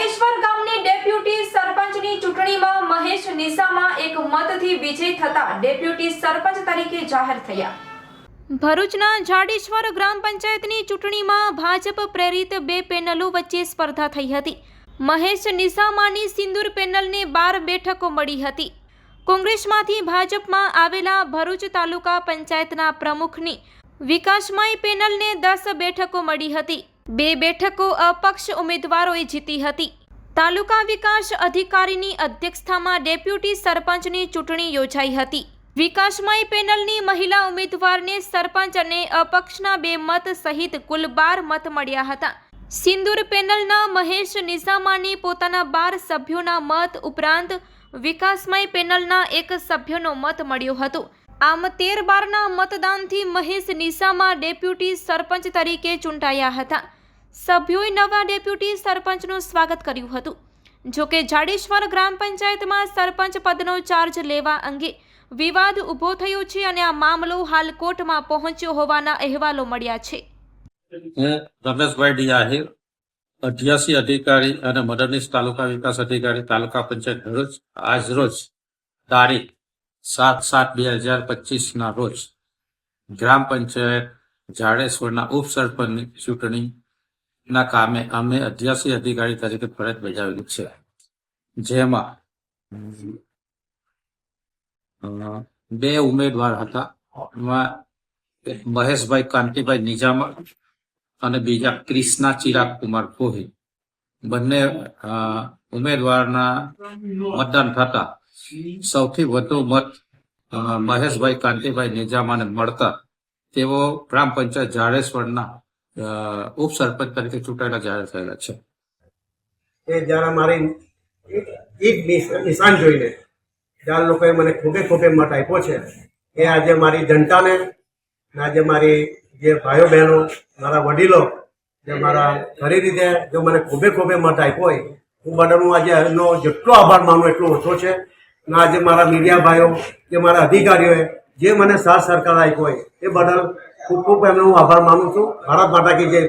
ખંડેશ્વર ગામની ડેપ્યુટી સરપંચની ચૂંટણીમાં મહેશ નિસામાં એક મતથી વિજય થતા ડેપ્યુટી સરપંચ તરીકે જાહેર થયા. ભરૂચના જાડેશ્વર ગ્રામ પંચાયતની ચૂંટણીમાં ભાજપ પ્રેરિત બે પેનલો વચ્ચે સ્પર્ધા થઈ હતી. મહેશ નિસામાની સિંદૂર પેનલને બાર બેઠકો મળી હતી. કોંગ્રેસમાંથી ભાજપમાં આવેલા ભરૂચ તાલુકા પંચાયતના પ્રમુખની વિકાસમાય પેનલને દસ બેઠકો મળી હતી. બે બેઠકો અપક્ષ ઉમેદવારોએ જીતી હતી. તાલુકા વિકાસ અધિકારીની અધ્યક્ષતામાં ડેપ્યુટી સરપંચની ચૂંટણી યોજાઈ હતી. વિકાસમય પેનલની મહિલા ઉમેદવારને સરપંચ અને અપક્ષના બે મત સહિત કુલ બાર મત મળ્યા હતા. સિંદૂર પેનલના મહેશ નિઝામાની પોતાના બાર સભ્યોના મત ઉપરાંત વિકાસમય પેનલના એક સભ્યનો મત મળ્યો હતો. આમ તેર બારના મતદાનથી મહેશ નિઝામા ડેપ્યુટી સરપંચ તરીકે ચૂંટાયા હતા. સભ્યોએ નવા ડેપ્યુટી સરપંચનું સ્વાગત કર્યું હતું. જોકે જાડેશ્વર ગ્રામ પંચાયતમાં સરપંચ પદનો ચાર્જ લેવા અંગે વિવાદ ઊભો થયો છે અને આ મામલો હાલ કોર્ટમાં પહોંચ્યો હોવાના અહેવાલો મળ્યા છે. રમેશભાઈ ડી આહિર અઠ્યાસી અધિકારી અને મદદનીશ તાલુકા વિકાસ અધિકારી, તાલુકા પંચાયત ભરૂચ આજ રોજ તારીખ સાત સાત બે હજાર પચીસના રોજ ગ્રામ પંચાયત જાડેશ્વરના ઉપસરપંચની ચૂંટણીના કામે અમે અઠ્યાસી અધિકારી તરીકે ફરજ બજાવેલી છે. જેમાં બે ઉમેદવાર હતા. એમાં મહેશભાઈ કાંતિભાઈ નિજામા અને બીજા ક્રિષ્ના ચિરાગ કુમાર કોહી બંને ઉમેદવારના મતદાન થતા. સૌથી વધુ મત મહેશભાઈ કાંતિભાઈ નિજામાને મળતા. તેઓ ગ્રામ પંચાયત જાડેશ્વરના અ, ઉપસરપંચ તરીકે ચૂંટાયેલા જાહેર થયેલા છે. એ જ્યારે મારી એક નિશ- નિશાન જોઈને જ્યારે લોકોએ મને ખૂબે ખૂબે મત આપ્યો છે એ આજે મારી જનતાને આજે મારી જે ભાઈઓ બહેનો મારા વડીલો જે મારા ખરી રીતે જો મને ખોબે ખોબે મત આપ્યો હોય હું બદલ આજે એનો જેટલો આભાર માનું એટલો ઓછો છે. ને આજે મારા મીડિયા ભાઈઓ કે મારા અધિકારીઓએ જે મને સાથ સરકાર આપ્યો હોય એ બદલ ખૂબ ખૂબ એમનો હું આભાર માનું છું. ભારત માતા કી જય.